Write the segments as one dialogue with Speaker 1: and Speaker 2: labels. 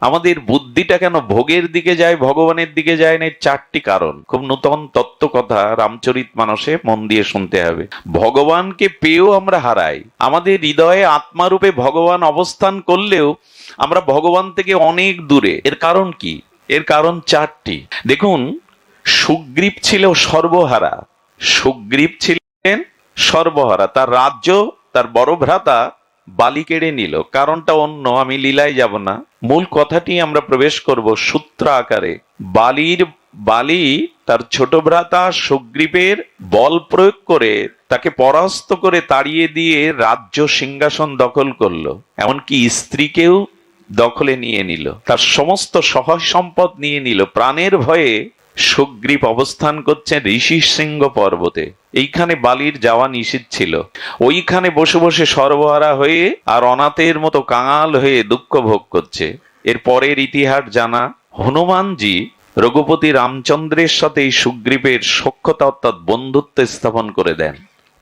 Speaker 1: আমাদের বুদ্ধিটা কেন ভোগের দিকে যায়, ভগবানের দিকে যায় না? এর চারটি কারণ। খুব নূতন তত্ত্ব কথা রামচরিত মানসে মন দিয়ে শুনতে হবে। ভগবানকে পেয়েও আমরা হারাই। আমাদের হৃদয়ে আত্মারূপে ভগবান অবস্থান করলেও আমরা ভগবান থেকে অনেক দূরে। এর কারণ কি? এর কারণ চারটি। দেখুন, সুগ্রীব ছিল সর্বহারা। সুগ্রীব ছিলেন সর্বহারা। তার রাজ্য, তার বড় ভ্রাতা বালি কেড়ে নিল। কারণটা অন্য, আমি লীলায় যাব না। মূল কথাটি আমরা প্রবেশ করব সূত্র আকারে। বালির বালি তার ছোট ভ্রাতা সুগ্রীবের বল প্রয়োগ করে তাকে পরাস্ত করে তাড়িয়ে দিয়ে রাজ্য সিংহাসন দখল করল। এমনকি স্ত্রীকেও দখলে নিয়ে নিল। তার সমস্ত সহায় সম্পদ নিয়ে নিল। প্রাণের ভয়ে সুগ্রীব অবস্থান করছেন ঋষি সিংহ পর্বতে। এইখানে বালির যাওয়া নিষিদ্ধ ছিল। ওইখানে বসে বসে সর্বহারা হয়ে আর অনাথের মতো কাঙাল হয়ে দুঃখ ভোগ করছে। এর পরের ইতিহাস জানা। হনুমানজি রঘুপতি রামচন্দ্রের সাথে এই সুগ্রীবের সক্ষতা অর্থাৎ বন্ধুত্ব স্থাপন করে দেন।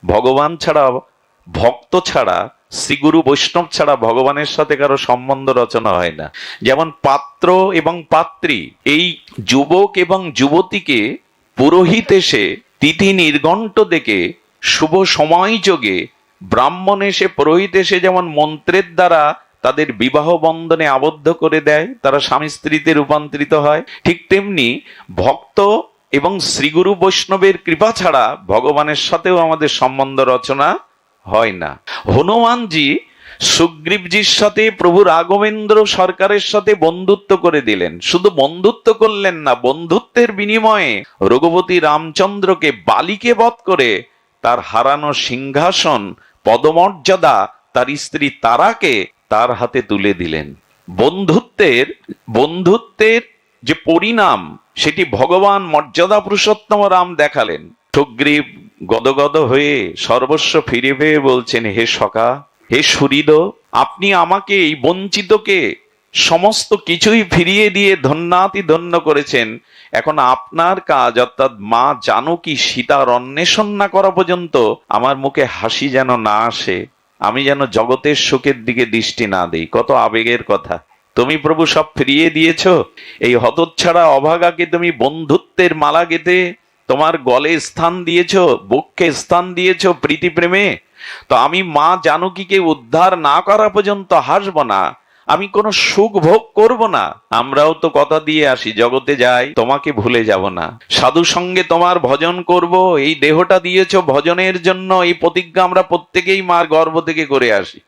Speaker 1: ভগবান ছাড়া, ভক্ত ছাড়া শ্রীগুরু বৈষ্ণব ছাড়া ভগবানের সাথে কারও সম্বন্ধ রচনা হয় না। যেমন পাত্র এবং পাত্রী, এই যুবক এবং যুবতীকে পুরোহিত এসে তিথি নির্ঘণ্ট দেখে, শুভ সময় যোগে ব্রাহ্মণ এসে, পুরোহিত এসে যেমন মন্ত্রের দ্বারা তাদের বিবাহ বন্ধনে আবদ্ধ করে দেয়, তারা স্বামী স্ত্রীতে রূপান্তরিত হয়, ঠিক তেমনি ভক্ত এবং শ্রীগুরু বৈষ্ণবের কৃপা ছাড়া ভগবানের সাথেও আমাদের সম্বন্ধ রচনা হয় না। হনুমানজি সুগ্রীবজির সাথে প্রভু রাঘবেন্দ্র সরকারের সাথে বন্ধুত্ব করে দিলেন। শুধু বন্ধুত্ব করলেন না, বন্ধুত্বের বিনিময়ে রঘুপতি রামচন্দ্রকে বালিকে বধ করে তার হারানো সিংহাসন, পদমর্যাদা, তার স্ত্রী তারাকে তার হাতে তুলে দিলেন। বন্ধুত্বের বন্ধুত্বের যে পরিণাম, সেটি ভগবান মর্যাদা পুরুষোত্তম রাম দেখালেন। সুগ্রীব গদগদ হয়ে সর্বস্ব ফিরে পেয়ে বলছেন, হে সখা, হে সুরিদ আপনি আমাকে এই বঞ্চিতকে সমস্ত কিছুই ফিরিয়ে দিয়ে ধন্যাতি ধন্য করেছেন। এখন আপনার কাজ, অর্থাৎ মা জানকী সীতার অন্বেষণ না করা পর্যন্ত আমার মুখে হাসি যেন না আসে। আমি যেন জগতের সুখের দিকে দৃষ্টি না দিই। কত আবেগের কথা। তুমি প্রভু সব ফিরিয়ে দিয়েছ। এই হতচ্ছাড়া অভাগাকে তুমি বন্ধুত্বের মালা গেতে তোমার গলে স্থান দিয়েছ বক্ষে স্থান দিয়েছ প্রীতি প্রেমে। তো আমি মা জানকীকে উদ্ধার না করা পর্যন্ত হাসব না, আমি কোনো সুখ ভোগ করব না। আমরাও তো কথা দিয়ে আসি, জগতে যাই, তোমাকে ভুলে যাব না। সাধু সঙ্গে তোমার ভজন করব, এই দেহটা দিয়েছ ভজনের জন্য, এই প্রতিজ্ঞা আমরা প্রত্যেকেই মার গর্ভ থেকে করে আসি।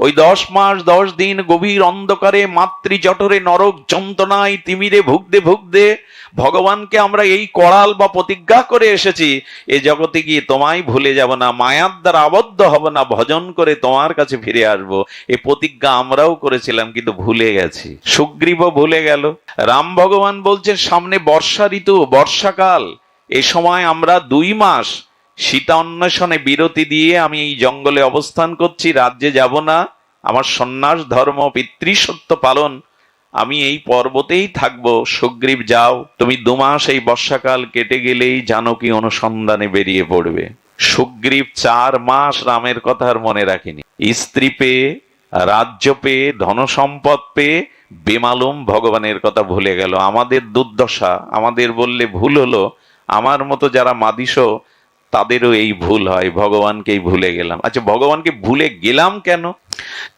Speaker 1: ওই দশ মাস, দশ দিন গভীর অন্ধকারে, মাতৃ জঠরে, নরক যন্ত্রণায় তিমিরে ভুগতে ভুগতে ভগবানকে আমরা এই করাল বা প্রতিজ্ঞা করে এসেছি, এ জগতে গিয়ে তোমায় ভুলে যাব না, মায়ার দ্বারা আবদ্ধ হব না, ভজন করে তোমার কাছে ফিরে আসব। এ প্রতিজ্ঞা আমরাও করেছিলাম, কিন্তু ভুলে গেছি। সুগ্রীব ভুলে গেল। রাম ভগবান বলছেন, সামনে বর্ষা ঋতু, বর্ষাকাল, এ সময় আমরা দুই মাস সীতা অন্বেষণে বিরতি দিয়ে আমি এই জঙ্গলে অবস্থান করছি, রাজ্যে যাব না। আমার সন্ন্যাস ধর্ম পিতৃসত্য পালন। আমি এই পর্বতেই থাকব। সুগ্রীব, যাও। তুমি দুমাস এই বর্ষাকাল কেটে গেলেই জানকী অনুসন্ধানে বেরিয়ে পড়বে। সুগ্রীব চার মাস রামের কথা আর মনে রাখিনি। স্ত্রী পেয়ে, রাজ্য পেয়ে ধনসম্পদ পেয়ে বেমালুম ভগবানের কথা ভুলে গেল। আমাদের দুর্দশা, আমাদের বললে ভুল হলো। আমার মতো যারা মাদিসো তাদেরও এই ভুল হয়, ভগবানকেই ভুলে গেলাম। আচ্ছা ভগবানকে ভুলে গেলাম কেন?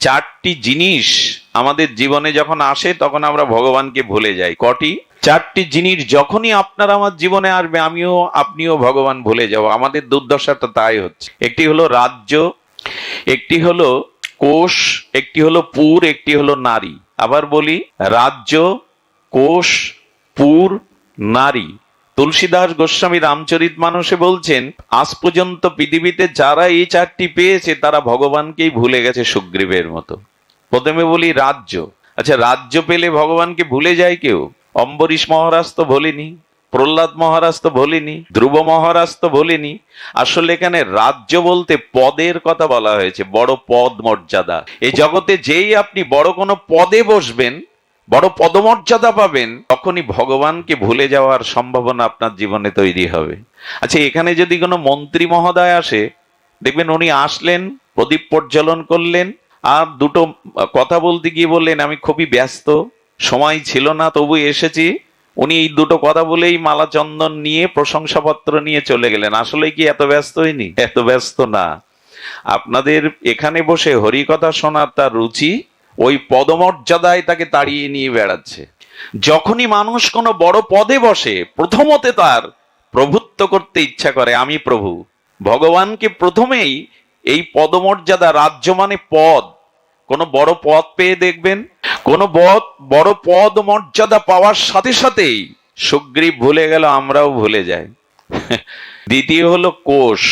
Speaker 1: চারটি জিনিস আমাদের জীবনে যখন আসে, তখন আমরা ভগবানকে ভুলে যাই। কটি? চারটি জিনিস যখনই আপনার আমার জীবনে আসবে, আমিও, আপনিও ভগবান ভুলে যাব। আমাদের দুর্দশাটা তাই হচ্ছে। একটি হলো রাজ্য, একটি হলো কোষ, একটি হলো পুর, একটি হলো নারী। আবার বলি, রাজ্য, কোষ, পুর, নারী। তুলসীদাস গোস্বামী রামচরিত মানুষে বলছেন, আজ পর্যন্ত পৃথিবীতে যারা এই চারটি পেয়েছে, তারা ভগবানকেই ভুলে গেছে সুগ্রীবের মতো। প্রথমে বলি রাজ্য। আচ্ছা রাজ্য পেলে ভগবানকে ভুলে যায় কেউ? অম্বরীশ মহারাজ তো ভোলেনি প্রহ্লাদ মহারাজ তো ভোলেনি ধ্রুব মহারাজ তো ভোলেনি আসলে এখানে রাজ্য বলতে পদের কথা বলা হয়েছে, বড় পদ মর্যাদা। এই জগতে যেই আপনি বড় কোনো পদে বসবেন বড় পদমর্যাদা পাবেন, তখনই ভগবানকে ভুলে যাওয়ার সম্ভাবনা আপনার জীবনে তৈরি হবে। আচ্ছা এখানে যদি কোনো মন্ত্রী মহোদয় আসে, দেখবেন উনি আসলেন, প্রদীপ প্রজ্বলন করলেন, আর দুটো কথা বলতে গিয়ে বললেন, আমি খুবই ব্যস্ত, সময় ছিল না, তবু এসেছি। উনি এই দুটো কথা বলেই মালা চন্দন নিয়ে প্রশংসাপত্র নিয়ে চলে গেলেন। আসলে কি এত ব্যস্ত হয়নি? এত ব্যস্ত না। আপনাদের এখানে বসে হরিকথা শোনার তার রুচি ওই পদমর্যাদায় তাকে তাড়িয়ে নিয়ে বেড়াচ্ছে। যখনই মানুষ কোনো বড় পদে বসে, প্রথমতে তার প্রভুত্ব করতে ইচ্ছা করে, আমি প্রভু। ভগবানকে প্রথমেই এই পদমর্যাদা রাজ্য মানে পদ। কোনো বড় পদ পেয়ে দেখবেন, কোনো বড় পদ মর্যাদা পাওয়ার সাথে সাথেই সুগ্রীব ভুলে গেল, আমরাও ভুলে যাই। দ্বিতীয় হলো কোষ।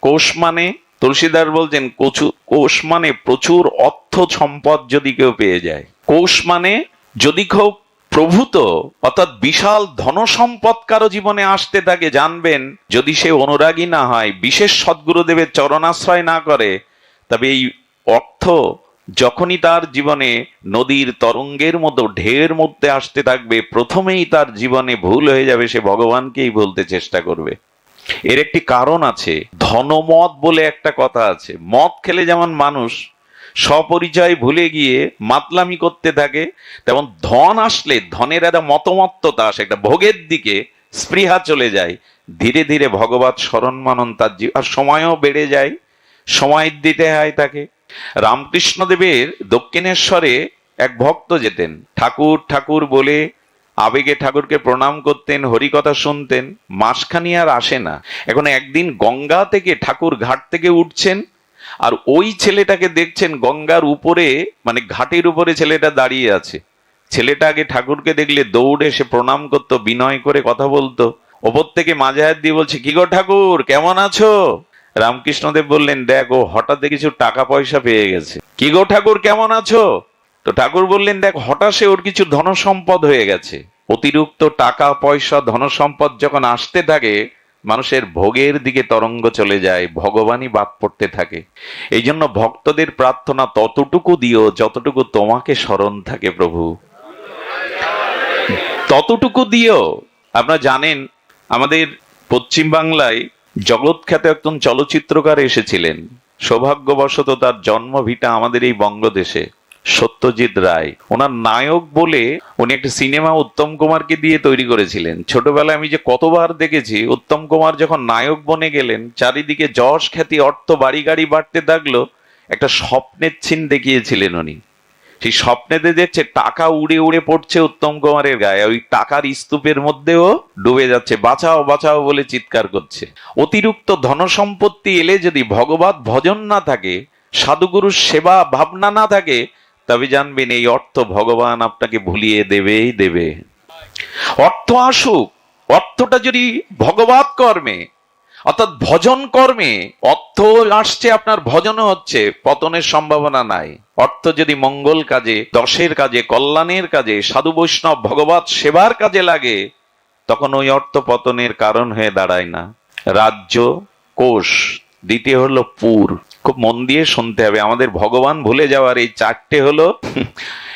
Speaker 1: কোষ মানে তুলসীদার বলছেন, কচু, কোষ মানে প্রচুর অর্থ সম্পদ যদি কেউ পেয়ে যায়। কোষ মানে যদি কেউ প্রভূত, অর্থাৎ বিশাল ধন সম্পদ কারও জীবনে আসতে থাকে জানবেন, যদি সে অনুরাগী না হয়, বিশেষ সদ্গুরুদেবের চরণাশ্রয় না করে, তবে এই অর্থ যখনই তার জীবনে নদীর তরঙ্গের মতো ঢেউয়ের মধ্যে আসতে থাকবে, প্রথমেই তার জীবনে ভুল হয়ে যাবে, সে ভগবানকেই বলতে চেষ্টা করবে। এর একটি কারণ আছে, ধনমত বলে একটা কথা আছে। মদ খেলে যেমন মানুষ স্বপরিচয় ভুলে গিয়ে মাতলামি করতে থাকে, তেমন ধন আসলে, ধনের একটা মতমত্ততা আসে, একটা ভোগের দিকে স্পৃহা চলে যায়। ধীরে ধীরে ভগবত স্মরণ মানন তার জীব আর সময়ও বেড়ে যায়, সময় দিতে হয় তাকে। রামকৃষ্ণদেবের দক্ষিণেশ্বরে এক ভক্ত যেতেন, ঠাকুর ঠাকুর বলে আবেগে ঠাকুরকে প্রণাম করতেন, হরিকথা শুনতেন, মাসখানি আর আসে না। এখন একদিন গঙ্গা থেকে ঠাকুর ঘাট থেকে উঠছেন, আর ওই ছেলেটাকে দেখছেন গঙ্গার উপরে মানে ঘাটের উপরে ছেলেটা দাঁড়িয়ে আছে। ছেলেটা আগে ঠাকুরকে দেখলে দৌড়ে এসে প্রণাম করতো, বিনয় করে কথা বলতো। ওপর থেকে মাঝে দিয়ে বলছে, কি গো ঠাকুর, কেমন আছো? রামকৃষ্ণদেব বললেন, দেখ, ও হঠাৎ কিছু টাকা পয়সা পেয়ে গেছে। কি গো ঠাকুর, কেমন আছো? তো ঠাকুর বললেন, দেখ হঠাৎ ওর কিছু ধন সম্পদ হয়ে গেছে। অতিরিক্ত টাকা, পয়সা ধন সম্পদ যখন আসতে থাকে, মানুষের ভোগের দিকে তরঙ্গ চলে যায়, ভগবানই বাদ পড়তে থাকে। এই জন্য ভক্তদের প্রার্থনা ততটুকু দিও যতটুকু তোমাকে স্মরণ থাকে, প্রভু। ততটুকু দিও। আপনারা জানেন, আমাদের পশ্চিম বাংলায় জগৎখ্যাত একজন চলচ্চিত্রকার এসেছিলেন। সৌভাগ্যবশত তার জন্মভিটা আমাদের এই বঙ্গদেশে। সত্যজিৎ রায়। ওনার নায়ক বলে উনি একটা সিনেমা উত্তম কুমারকে দিয়ে তৈরি করেছিলেন। ছোটবেলায় আমি যে কতবার দেখেছি, উত্তম কুমার যখন নায়ক বনে গেলেন, চারিদিকে যশ খ্যাতি, অর্থ, বাড়ি গাড়ি বাড়তে থাকল, একটা স্বপ্নের ছিন দেখিয়েছিলেন উনি। সেই স্বপ্নেতে দেখছে টাকা উড়ে উড়ে পড়ছে উত্তম কুমারের গায়ে ওই টাকার স্তূপের মধ্যেও ডুবে যাচ্ছে। বাঁচাও বাঁচাও বলে চিৎকার করছে। অতিরিক্ত ধন সম্পত্তি এলে যদি ভগবত ভজন না থাকে, সাধুগুরুর সেবা ভাবনা না থাকে তবে জানবেন, এই অর্থ ভগবান আপনাকে ভুলিয়ে দেবেই দেবে। অর্থ আসুক, অর্থটা যদি ভগবত কর্মে, অর্থাৎ ভজন কর্মে, অর্থ আসছে, আপনার ভজনও হচ্ছে, পতনের সম্ভাবনা নাই। অর্থ যদি মঙ্গল কাজে, দশের কাজে, কল্যাণের কাজে, সাধু বৈষ্ণব ভগবত সেবার কাজে লাগে, তখন ওই অর্থ পতনের কারণ হয়ে দাঁড়ায় না। রাজ্য, কোষ দ্বিতীয় হলো পুর। খুব মন দিয়ে শুনতে হবে। আমাদের ভগবান ভুলে যাওয়ার এই চারটে হলো,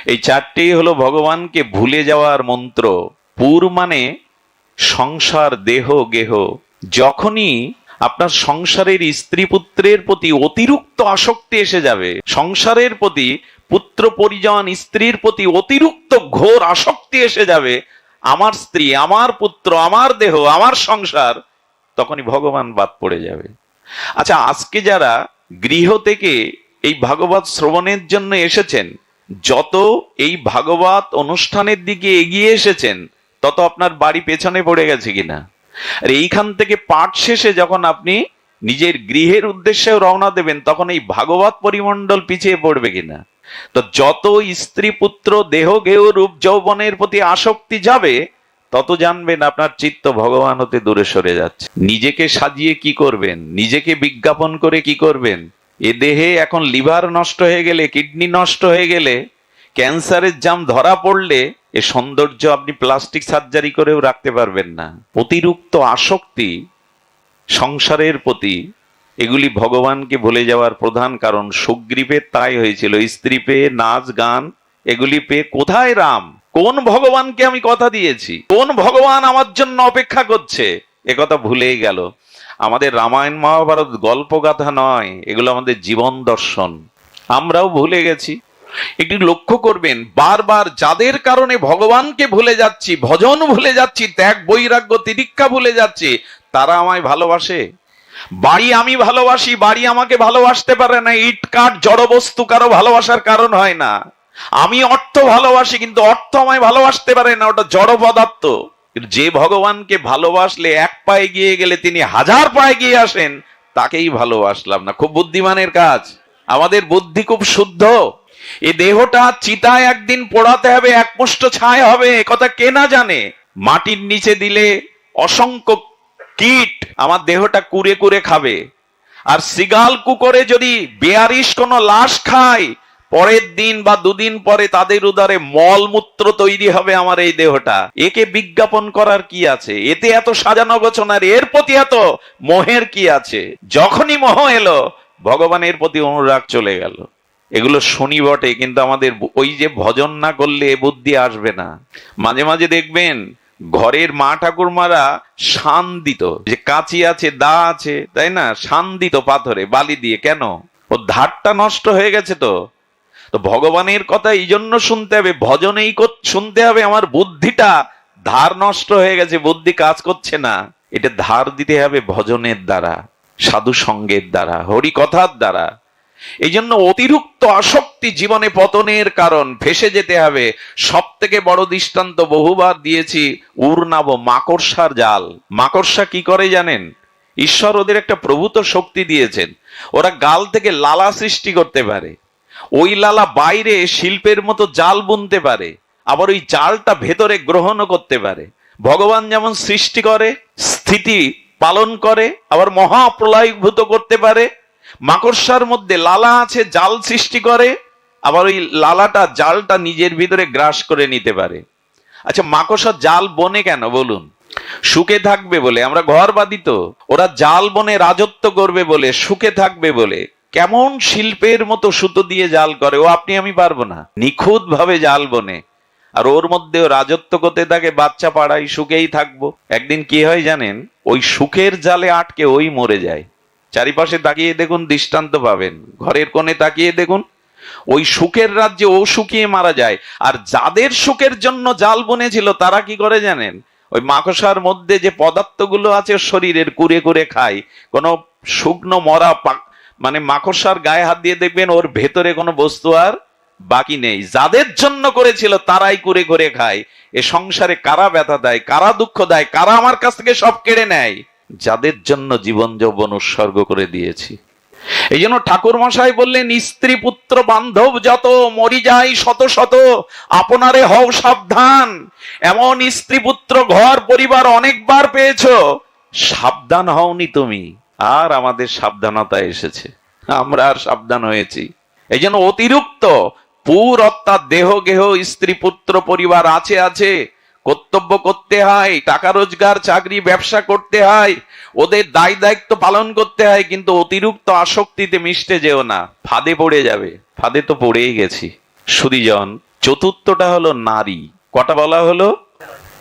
Speaker 1: এই চারটেই হলো ভগবানকে ভুলে যাওয়ার মন্ত্র। পুর মানে সংসার, দেহ, গেহ। যখনই আপনার সংসারের স্ত্রী পুত্রের প্রতি অতিরিক্ত আসক্তি এসে যাবে, সংসারের প্রতি পুত্র পরিজন স্ত্রীর প্রতি অতিরিক্ত ঘোর আসক্তি এসে যাবে, আমার স্ত্রী, আমার পুত্র, আমার দেহ, আমার সংসার, তখনই ভগবান বাদ পড়ে যাবে। আচ্ছা আজকে যারা গৃহ থেকে এই ভাগবত শ্রবণের জন্য এসেছেন, যত এই ভাগবত অনুষ্ঠানের দিকে এগিয়ে এসেছেন, তত আপনার বাড়ি পেছনে পড়ে গেছে কিনা? আর এইখান থেকে পাঠ শেষে যখন আপনি নিজের গৃহের উদ্দেশ্যে রওনা দেবেন, তখন এই ভাগবত পরিমণ্ডল পিছিয়ে পড়বে কিনা? তো যত স্ত্রী পুত্র দেহ, গেহ, রূপ, যৌবনের প্রতি আসক্তি যাবে তত জানবেন আপনার চিত্ত ভগবান হতে দূরে সরে যাচ্ছে। নিজেকে সাজিয়ে কি করবেন? নিজেকে বিজ্ঞাপন করে কি করবেন? এ দেহে এখন লিভার নষ্ট হয়ে গেলে, কিডনি নষ্ট হয়ে গেলে, ক্যান্সারের জাম ধরা পড়লে এ সৌন্দর্য আপনি প্লাস্টিক সার্জারি করেও রাখতে পারবেন না। অতিরিক্ত আসক্তি সংসারের প্রতি, এগুলি ভগবানকে ভুলে যাওয়ার প্রধান কারণ। সুগ্রীবের তাই হয়েছিল, স্ত্রী পেয়ে নাচ, গান, এগুলি পেয়ে কোথায় রাম? কোন ভগবানকে আমি কথা দিয়েছি? কোন ভগবান আমার জন্য অপেক্ষা করছে? একথা ভুলেই গেল। আমাদের রামায়ণ মহাভারত গল্প গাথা নয়, এগুলো আমাদের জীবন দর্শন। আমরাও ভুলে গেছি। একটু লক্ষ্য করবেন, বারবার যাদের কারণে ভগবানকে ভুলে যাচ্ছি, ভজন ভুলে যাচ্ছি, ত্যাগ, বৈরাগ্য তিরিক্ষা ভুলে যাচ্ছি, তারা আমায় ভালোবাসে? বাড়ি আমি ভালোবাসি, বাড়ি আমাকে ভালোবাসতে পারে না, ইট, কাঠ জড় বস্তু কারও ভালোবাসার কারণ হয় না। আমি অর্থ ভালোবাসি, কিন্তু অর্থ আমায় ভালোবাসতে পারে না, ওটা জড় পদার্থ। কিন্তু যে ভগবানকে ভালোবাসলে এক পায়ে গিয়ে গেলে তিনি হাজার পায়ে গিয়ে আসেন, তাকেই ভালোবাসলাম না। খুব বুদ্ধিমানের কাজ। আমাদের বুদ্ধি খুব শুদ্ধ। এই দেহটা চিতায় একদিন পোড়াতে হবে একমুষ্ট ছায় হবে, এ কথা কে না জানে। মাটির নিচে দিলে অসংখ্য কীট আমার দেহটা কুড়ে কুড়ে খাবে। আর সিগাল কুকরে যদি বেয়ারিশ কোনো লাশ খায় পরের দিন বা দুদিন পরে তাদের উদারে মলমূত্র তৈরি হবে আমার এই দেহটা। একে বিজ্ঞাপন করার কি আছে? এতে এত সাজানো গোছনার এর প্রতি এত মোহের কি আছে? যখনই মোহ এলো, ভগবানের প্রতি অনুরাগ চলে গেল। এগুলো শুনি বটে, কিন্তু আমাদের ওই যে ভজন না করলে এ বুদ্ধি আসবে না। মাঝে মাঝে দেখবেন, ঘরের মা ঠাকুরমারা শান দিত যে কাঁচি আছে, দা আছে, তাই না? শান দিত পাথরে, বালি দিয়ে। কেন? ও ধারটা নষ্ট হয়ে গেছে তো। তো ভগবানের কথা এই জন্য শুনতে হবে, ভজনেই শুনতে হবে, আমার বুদ্ধিটা ধার নষ্ট হয়ে গেছে, বুদ্ধি কাজ করছে না। এটা ধার দিতে হবে ভজনের দ্বারা, সাধু সঙ্গের দ্বারা, হরি কথার দ্বারা। এই জন্য অতিরিক্ত আসক্তি জীবনে পতনের কারণ, ফেসে যেতে হবে। সব থেকে বড় দৃষ্টান্ত বহুবার দিয়েছি উর্নাব মাকড়সার জাল। মাকড়সা কি করে জানেন? ঈশ্বর ওদের একটা প্রভূত শক্তি দিয়েছেন। ওরা গাল থেকে লালা সৃষ্টি করতে পারে। ওই লালা বাইরে শিল্পের মতো জাল বুনতে পারে, আবার ওই জালটা ভেতরে গ্রহণও করতে পারে। ভগবান যেমন সৃষ্টি করে, স্থিতি পালন করে, আবার মহাপ্রলয়ভূত করতে পারে। মাকড়সার মধ্যে লালা আছে, জাল সৃষ্টি করে, আবার ওই লালাটা, জালটা নিজের ভিতরে গ্রাস করে নিতে পারে। আচ্ছা মাকড়সার জাল বনে কেন, বলুন? সুখে থাকবে বলে, আমরা ঘর বাঁধি তো, ওরা জাল বনে রাজত্ব করবে বলে, সুখে থাকবে বলে। কেমন শিল্পের মতো সুতো দিয়ে জাল করে, ও আপনি আমি পারব না। নিখুঁত ভাবে জাল বনে। আর ওর মধ্যেও রাজত্ব করতে থাকে, বাচ্চা পাড়াই সুখেই থাকব। একদিন কি হয় জানেন, ওই সুখের জালে আটকে ওই মরে যায়। চারিপাশে তাকিয়ে দেখুন, দৃষ্টান্ত পাবেন। ঘরের কোণে তাকিয়ে দেখুন, ওই সুখের রাজ্যে ও শুকিয়ে মারা যায়। আর যাদের সুখের জন্য জাল বনেছিল, তারা কি করে জানেন? ওই মাকসার মধ্যে যে পদার্থগুলো আছে শরীরের কুরে কুরে খায়। কোনো শুকনো মরা মানে মাকড়সার গায়ে হাত দিয়ে দেখবেন ওর ভেতরে কোনো বস্তু আর বাকি নেই। যাদের জন্য করেছিল তারাই করে কুরে খায়। এ সংসারে কারা ব্যথা দেয়, কারা দুঃখ দেয়, কারা আমার কাছ থেকে সব কেড়ে নেয়? যাদের জন্য জীবন যৌবন উৎসর্গ করে দিয়েছি। এই জন্য ঠাকুর মশাই বললেন, স্ত্রী পুত্র বান্ধব যত, মরি যায় শত শত, আপনারে হও সাবধান। এমন স্ত্রী পুত্র ঘর পরিবার অনেকবার পেয়েছ, সাবধান হওনি তুমি। আর আমাদের সাবধানতা এসেছে। আমরা আর সাবধান হয়েছি। এই জন্য অতিরিক্ত পুর অর্থাৎ দেহ গেহ, স্ত্রী, পুত্র, পরিবার আছে আছে। কর্তব্য করতে হয়, টাকা রোজগার, চাকরি, ব্যবসা করতে হয়, ওদের দায় দায়িত্ব পালন করতে হয়, কিন্তু অতিরিক্ত আসক্তিতে মিশতে যেও না। ফাঁদে পড়ে যাবে। ফাঁদে তো পড়েই গেছি। সুদীজন চতুর্থটা হলো নারী। কটা বলা হলো?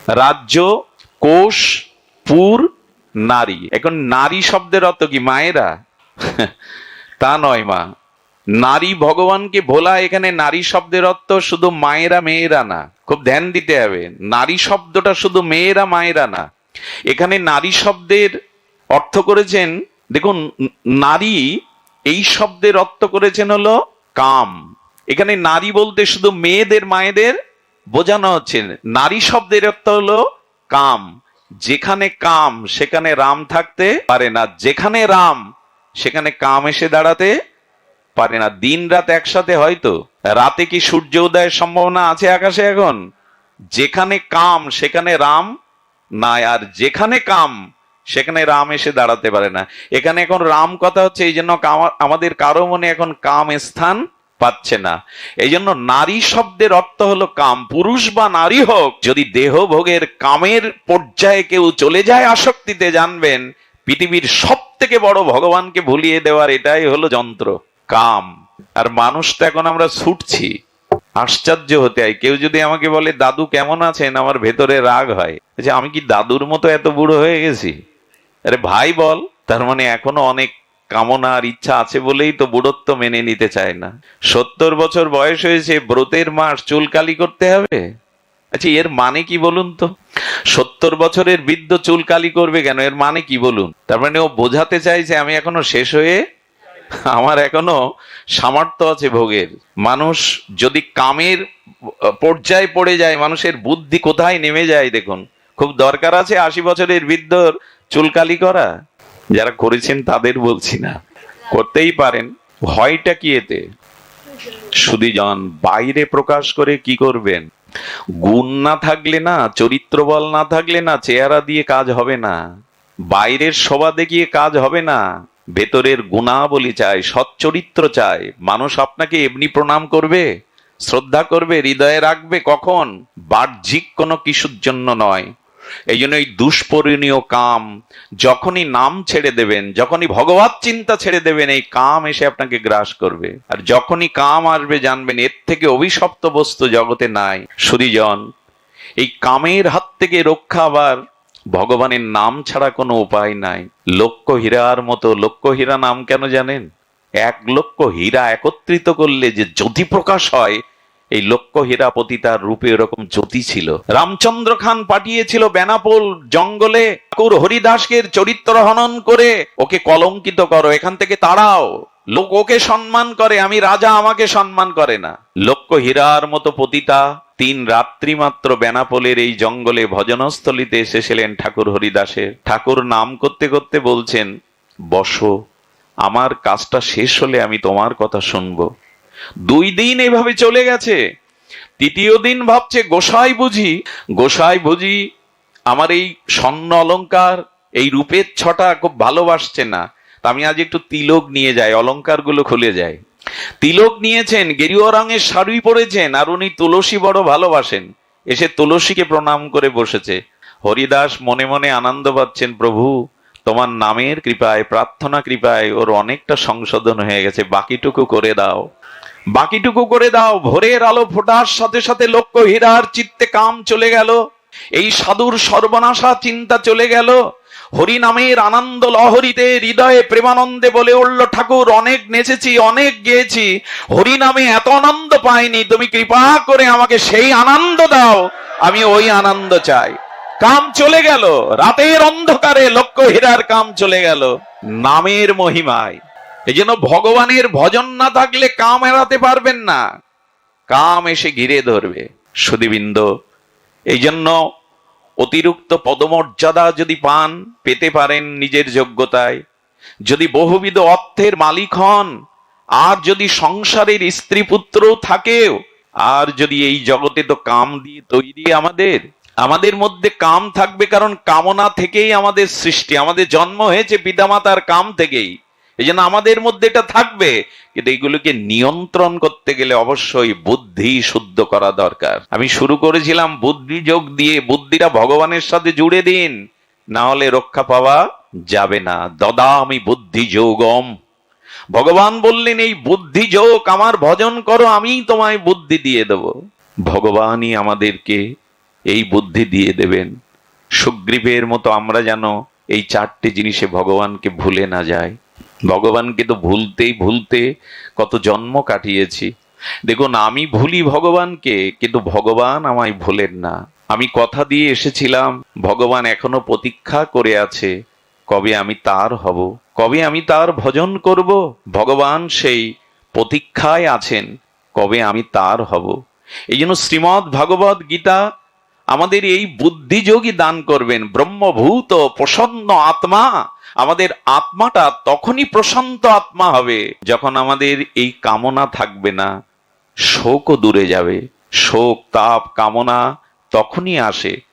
Speaker 1: রাজ্য, কোষ, পুর নারী। এখন নারী শব্দের অর্থ কি? মায়েরা? তা নয়, মা। নারী ভগবানকে ভোলা, এখানে নারী শব্দের অর্থ শুধু মায়েরা, মেয়েরা না। খুব ধ্যান দিতে হবে। নারী শব্দটা শুধু মেয়েরা, মায়েরা না। এখানে নারী শব্দের অর্থ করেছেন, দেখুন, নারী এই শব্দের অর্থ করেছেন হলো কাম। এখানে নারী বলতে শুধু মেয়েদের, মায়েদের বোঝানো হচ্ছে। নারী শব্দের অর্থ হলো কাম। যেখানে কাম, সেখানে রাম থাকতে পারে না। যেখানে রাম, সেখানে কাম এসে দাঁড়াতে পারে না। দিন রাত একসাথে হয়তো। রাতে কি সূর্য উদয়ের সম্ভাবনা আছে আকাশে এখন? যেখানে কাম, সেখানে রাম নাই, আর যেখানে কাম, সেখানে রাম এসে দাঁড়াতে পারে না। এখানে এখন রাম কথা হচ্ছে, এই জন্য আমাদের কারও মনে এখন কাম স্থান পাচ্ছে না। এই জন্য নারী শব্দের অর্থ হলো কাম। পুরুষ বা নারী হোক, যদি দেহ ভোগের কামের পর্যায়ে কেউ চলে যায় আসক্তিতে, জানবেন পৃথিবীর সব থেকে বড় ভগবানকে ভুলিয়ে দেওয়ার এটাই হলো যন্ত্র, কাম। আর মানুষ তো এখন আমরা ছুটছি, আশ্চর্য হতে হয়। কেউ যদি আমাকে বলে, দাদু, কেমন আছেন? আমার ভেতরে রাগ হয়। যে আমি কি দাদুর মতো এত বুড়ো হয়ে গেছি? আরে, ভাই বল, তার মানে এখনও অনেক কামনার ইচ্ছা আছে বলেই তো বুড়ত্ব মেনে নিতে চায় না। সত্তর বছর বয়স হয়েছে, ব্রতের মাস চুলকালি করতে হবে? আচ্ছা এর মানে কি বলুন তো? সত্তর বছরের বৃদ্ধ চুলকালি করবে কেন? এর মানে কি বলুন? তার মানে ও বোঝাতে চাইছে, আমি এখনও শেষ হয়ে আমার এখনও সামর্থ্য আছে ভোগের। মানুষ যদি কামের পর্যায়ে পড়ে যায়, মানুষের বুদ্ধি কোথায় নেমে যায় দেখুন। খুব দরকার আছে আশি বছরের বৃদ্ধর চুলকালি করা? যারা করেছেন তাদের বলছি না। করতেই পারেন। ভয়টা কি এতে? সুদীজন বাইরে প্রকাশ করে কি করবেন? গুণ না থাকলে না চরিত্র বল না থাকলে না, চেহারা দিয়ে কাজ হবে না। বাইরের শোভা দেখিয়ে কাজ হবে না। ভেতরের গুণাবলী চাই সচ্চরিত্র চাই। মানুষ আপনাকে এমনি প্রণাম করবে, শ্রদ্ধা করবে, হৃদয়ে রাখবে কখন? বাহ্যিক কোনো কিছুর জন্য নয়। এই জন্য এই দুষ্পরিণীয় কাম যখনই নাম ছেড়ে দেবেন, যখনই ভগবত চিন্তা ছেড়ে দেবেন, এই কাম এসে আপনাকে গ্রাস করবে। আর যখনই কাম আসবে, জানবেন এর থেকে অভিশপ্ত বস্তু জগতে নাই। সুদীজন এই কামের হাত থেকে রক্ষা আবার ভগবানের নাম ছাড়া কোনো উপায় নাই। লক্ষ হীরার মতো, লক্ষ হীরা নাম কেন জানেন? এক লক্ষ হীরা একত্রিত করলে যে যদি প্রকাশ হয় এই লক্ষ হীরা পতিতার রূপে এরকম জ্যোতি ছিল। রামচন্দ্র খান পাঠিয়েছিল বেনাপোল জঙ্গলে ঠাকুর হরিদাসকে চরিত্র হনন করে, ওকে কলঙ্কিত করো, এখান থেকে তাড়াও। লোক ওকে সম্মান করে, আমি রাজা আমাকে সম্মান করে না। লক্ষ হীরার মতো পতিতা তিন রাত্রি মাত্র বেনাপোলের এই জঙ্গলে ভজনস্থলিতে এসেছিলেন ঠাকুর হরিদাসের। ঠাকুর নাম করতে করতে বলছেন, বসো, আমার কাজটা শেষ হলে আমি তোমার কথা শুনব। দুই দিন এভাবে চলে গেছে। তৃতীয় দিন ভাবছে, গোসাই বুঝি গোসাই বুঝি আমার এই স্বর্ণ অলঙ্কার, এই রূপের ছটা খুব ভালোবাসছে না। তা আমি আজ একটু তিলক নিয়ে যাই অলংকারগুলো খুলে যায় তিলক নিয়েছেন, গেরুয়া রঙের শাড়ি পরেছেন, আর উনি তুলসী বড় ভালোবাসেন। এসে তুলসীকে প্রণাম করে বসেছে। হরিদাস মনে মনে আনন্দ পাচ্ছেন, প্রভু, তোমার নামের কৃপায়, প্রার্থনা কৃপায় ওর অনেকটা সংশোধন হয়ে গেছে, বাকিটুকু করে দাও। বাকিটুকু করে দাও। ভোরের আলো ফোটার সাথে সাথে লক্ষ্য হীরার চিত্তে কাম চলে গেল। এই সাধুর সর্বনাশা চিন্তা চলে গেল। হরি নামের আনন্দ লহরীতে হৃদয়ে প্রেমানন্দে বলে উঠল, ঠাকুর, অনেক নেচেছি, অনেক গেয়েছি। হরি নামে এত আনন্দ পাইনি। তুমি কৃপা করে আমাকে সেই আনন্দ দাও। আমি ওই আনন্দ চাই। কাম চলে গেল। রাতের অন্ধকারে লক্ষ্য হীরার কাম চলে গেল। নামের মহিমায়। এই জন্য ভগবানের ভজন না থাকলে কাম এড়াতে পারবেন না। কাম এসে ঘিরে ধরবে সুদীবৃন্দ এই জন্য অতিরিক্ত পদমর্যাদা যদি পান, পেতে পারেন নিজের যোগ্যতায়। যদি বহুবিধ অর্থের মালিক হন, আর যদি সংসারের স্ত্রী পুত্র থাকেও, আর যদি এই জগতে তো কাম দিয়ে তৈরি আমাদের আমাদের মধ্যে কাম থাকবে কারণ কামনা থেকেই আমাদের সৃষ্টি, আমাদের জন্ম হয়েছে পিতামাতার কাম থেকেই। এই জন্য আমাদের মধ্যে এটা থাকবে। কিন্তু এইগুলোকে নিয়ন্ত্রণ করতে গেলে অবশ্যই বুদ্ধি শুদ্ধ করা দরকার। আমি শুরু করেছিলাম বুদ্ধি যোগ দিয়ে, বুদ্ধিটা ভগবানের সাথে জুড়ে দিন, না হলে রক্ষা পাওয়া যাবে না। দদা আমি বুদ্ধি যোগম। ভগবান বললেন, এই বুদ্ধি যোগ আমার ভজন করো, আমি তোমায় বুদ্ধি দিয়ে দেব। ভগবানই আমাদেরকে এই বুদ্ধি দিয়ে দেবেন। সুগ্রীবের মতো আমরা যেন এই চারটে জিনিসে ভগবানকে ভুলে না যায় ভগবানকে তো ভুলতেই ভুলতে কত জন্ম কাটিয়েছি। দেখুন, আমি ভুলি ভগবানকে, কিন্তু ভগবান আমায় ভুলেন না। আমি কথা দিয়ে এসেছিলাম, ভগবান এখনও প্রতীক্ষা করে আছে, কবে আমি তার হব, কবে আমি তার ভজন করব, ভগবান সেই প্রতীক্ষায় আছেন, কবে আমি তার হব। এই জন্য শ্রীমৎ ভাগবত গীতা আমাদের এই বুদ্ধিযোগী দান করবেন, ব্রহ্মভূত প্রসন্ন আত্মা। আমাদের আত্মাটা তখনই প্রশান্ত আত্মা হবে যখন আমাদের এই কামনা থাকবে না। শোকও দূরে যাবে। শোক, তাপ, কামনা তখনই আসে।